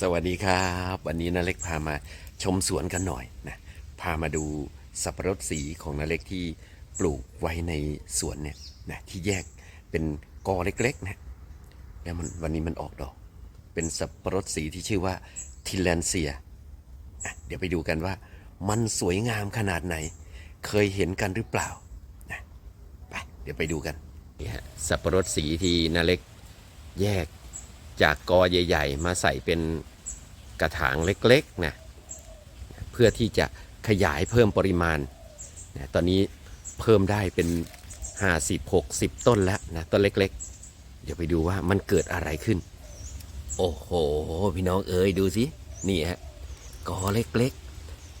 สวัสดีครับ วันนี้นาเล็กพามาชมสวนกันหน่อยนะพามาดูสับปะรดสีของนาเล็กที่ปลูกไว้ในสวนเนี่ยนะที่แยกเป็นกอเล็กๆนะแล้วมันวันนี้มันออกดอก เป็นสับปะรดสีที่ชื่อว่าทิแลนเซียอะเดี๋ยวไปดูกันว่ามันสวยงามขนาดไหน เคยเห็นกันหรือเปล่านะไปเดี๋ยวไปดูกันนี่ฮะสับปะรดสีที่นาเล็กแยก จากกอใหญ่ ๆ มาใส่เป็นกระถางเล็กๆนะเพื่อที่จะขยายเพิ่มปริมาณนะตอนนี้เพิ่มได้เป็น 50 60 ต้นแล้วนะต้นเล็กๆ เดี๋ยวไปดูว่ามันเกิดอะไรขึ้น โอ้โห พี่น้องเอ๋ยดูสิ นี่ฮะกอเล็ก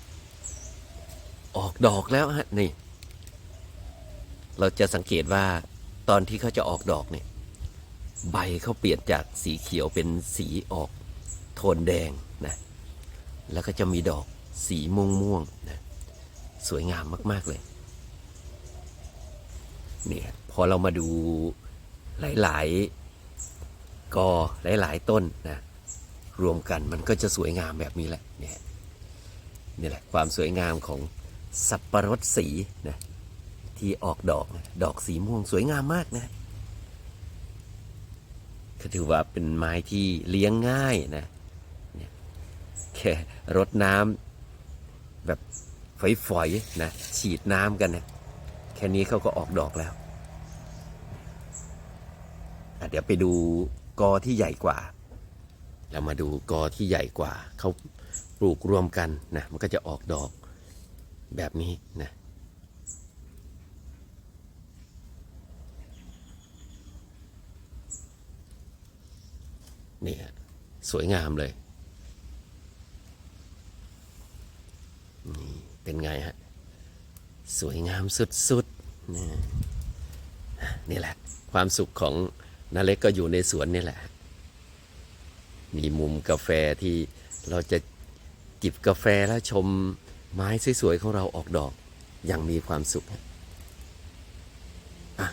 ๆ ออกดอกแล้วฮะนี่ เราจะสังเกตว่าตอนที่เขาจะออกดอกเนี่ย ใบเขาเปลี่ยนจากสีเขียวเป็นสีออกโทนแดงนะแล้วก็จะมีดอกสีม่วงม่วงนะสวยงามมาก ๆ เลยเนี่ยพอเรามาดูหลาย ๆกอหลาย ๆ ต้นนะรวมกันมันก็จะสวยงามแบบนี้แหละเนี่ยนี่แหละความสวยงามของสับประรดสีนะที่ออกดอกนะดอกสีม่วงสวยงามมากนะ ก็ถือว่าเป็นไม้ที่เลี้ยงง่ายนะแค่รดน้ำแบบฝอยๆนะฉีดน้ำกันนะแค่นี้เขาก็ออกดอกแล้วเดี๋ยวไปดูกอที่ใหญ่กว่า เรามาดูกอที่ใหญ่กว่า เขาปลูกรวมกันนะ มันก็จะออกดอกแบบนี้นะ นี่ยสวยงามเลย นี่เป็นไงฮะ สวยงามสุดๆนี่นี่แหละ ความสุขของนาเล็กก็อยู่ในสวนนี่แหละ มีมุมกาแฟที่เราจะจิบกาแฟแล้วชมไม้สวยๆของเราออกดอกอย่างมีความสุข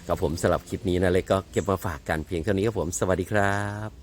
กับผมสำหรับคลิปนี้นะเล็กก็เก็บมาฝากกันเพียงเท่านี้ครับผม สวัสดีครับ